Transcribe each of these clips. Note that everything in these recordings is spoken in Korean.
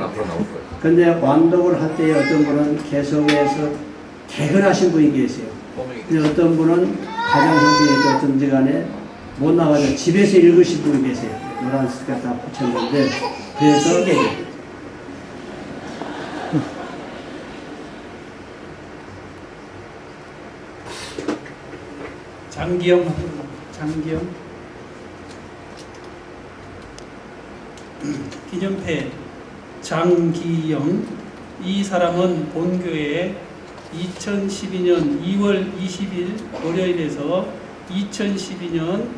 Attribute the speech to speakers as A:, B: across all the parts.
A: 앞으로 나올 거예요.
B: 근데 완독을 할 때 어떤 분은 계속해서 개근하신 분이 계세요. 근데 어떤 분은 가정 형편이 어떤지 간에 못 나가서 집에서 읽으신 분이 계세요. 노란 스티커 다 붙였는데 그래서
C: 장기영 장기영 기념패 장기영 이 사람은 본교회에 2012년 2월 20일 월요일에서 2012년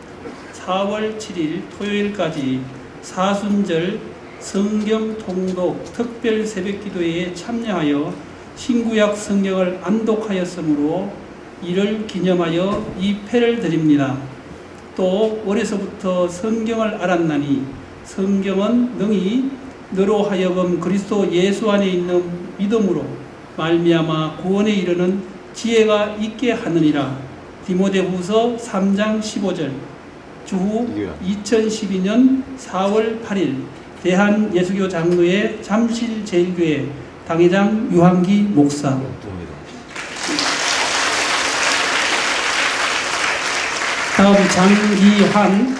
C: 4월 7일 토요일까지 사순절 성경 통독 특별 새벽 기도회에 참여하여 신구약 성경을 안독하였으므로 이를 기념하여 이 패를 드립니다. 또 어려서부터 성경을 알았나니 성경은 능히 너로 하여금 그리스도 예수 안에 있는 믿음으로 말미암아 구원에 이르는 지혜가 있게 하느니라. 디모데후서 3장 15절. 주후
A: 이게요.
C: 2012년 4월 8일 대한 예수교 장로회 잠실 제일교회 당회장 유한기 목사. 다음 장기환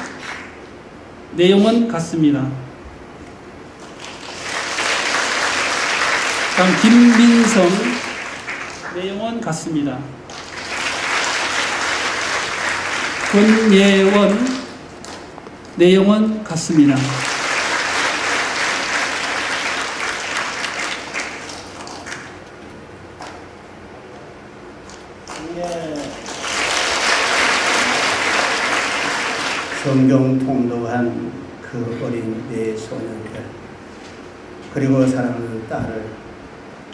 C: 내용은 같습니다. 다음 김민성 내용은 같습니다. 권예원 내용은 같습니다.
B: 성경 통독한 그 어린 내 소년들 그리고 사랑하는 딸을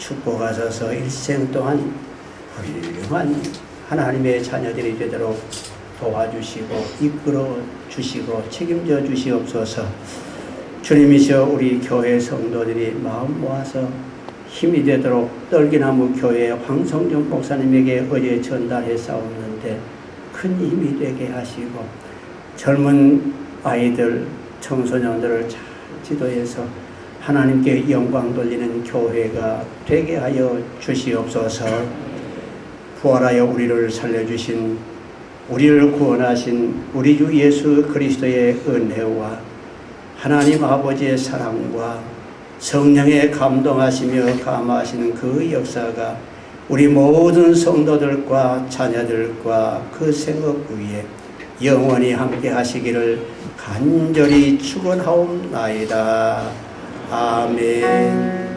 B: 축복하셔서 일생 동안 훌륭한 하나님의 자녀들이 되도록 도와주시고 이끌어 주시고 책임져 주시옵소서. 주님이시여 우리 교회 성도들이 마음 모아서 힘이 되도록 떨기나무 교회 황성정 목사님에게 어제 전달해 싸웠는데 큰 힘이 되게 하시고 젊은 아이들, 청소년들을 잘 지도해서 하나님께 영광 돌리는 교회가 되게 하여 주시옵소서. 부활하여 우리를 살려주신 우리를 구원하신 우리 주 예수 그리스도의 은혜와 하나님 아버지의 사랑과 성령의 감동하시며 감화하시는 그 역사가 우리 모든 성도들과 자녀들과 그 생업 위에 영원히 함께 하시기를 간절히 축원하옵나이다. 아멘.